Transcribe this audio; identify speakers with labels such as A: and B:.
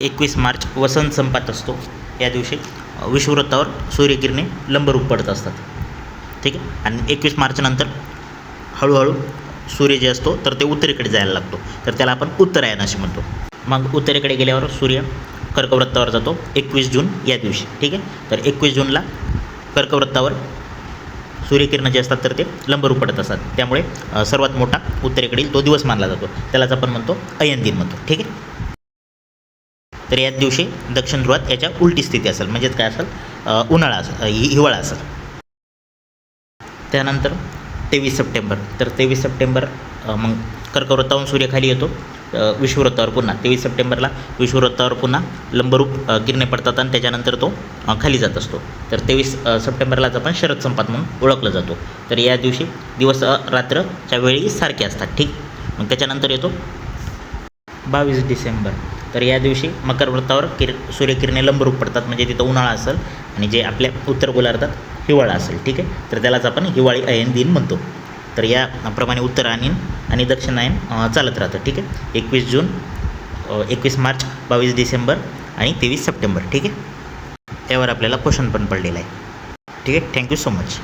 A: एकवीस मार्च वसंत संपात असतो. या दिवशी अ, विषुववृत्तावर सूर्यकिरणे लंबरूप पडत असतात. ठीक आहे? आणि एकवीस मार्चनंतर हळूहळू सूर्य जे असतो तर ते उत्तरेकडे जायला लागतो. तर त्याला आपण उत्तरायण असे म्हणतो. मग उत्तरेकडे गेल्यावर सूर्य कर्कवृत्तावर जातो एकवीस जून या दिवशी. ठीक आहे? तर एकवीस जूनला कर्कवृत्तावर सूर्यकिरणं जे असतात तर ते लंबरूप पडत असतात. त्यामुळे सर्वात मोठा उत्तरेकडील तो दिवस मानला जातो. त्यालाच आपण म्हणतो अयन दिन म्हणतो. ठीक आहे? तर याच दिवशी दक्षिण ध्रुवात याच्या उलटी स्थिती असेल म्हणजेच काय असेल? उन्हाळा असेल हिवाळा असेल. त्यानंतर तेवीस सप्टेंबर तर तेवीस सप्टेंबर मग कर्कवृत्तावरून सूर्य खाली येतो विश्ववृत्तावर पुन्हा. तेवीस सप्टेंबरला विश्ववृत्तावर पुन्हा लंबरूप किरणे पडतात आणि त्याच्यानंतर तो खाली जात असतो. तर तेवीस सप्टेंबरलाच आपण शरद संपात म्हणून ओळखला जातो. तर या दिवशी दिवस रात्रच्या वेळी सारखे असतात ठीक? मग त्याच्यानंतर येतो बावीस डिसेंबर. तर या दिवशी मकर किर सूर्यकिरणे लंबरूप पडतात. म्हणजे तिथं उन्हाळा असेल आणि जे आपल्या उत्तर गोलार्धात हिवाळा असेल. ठीक आहे? तर त्यालाच आपण हिवाळी अयन दिन म्हणतो. तर या प्रमाणे आणि दक्षिणायन चालत राहतं. ठीक आहे? एकवीस जून एकवीस मार्च बावीस डिसेंबर आणि तेवीस सप्टेंबर. ठीक आहे? त्यावर आपल्याला क्वेश्चन पण पडलेला आहे. ठीक आहे? Thank you so much.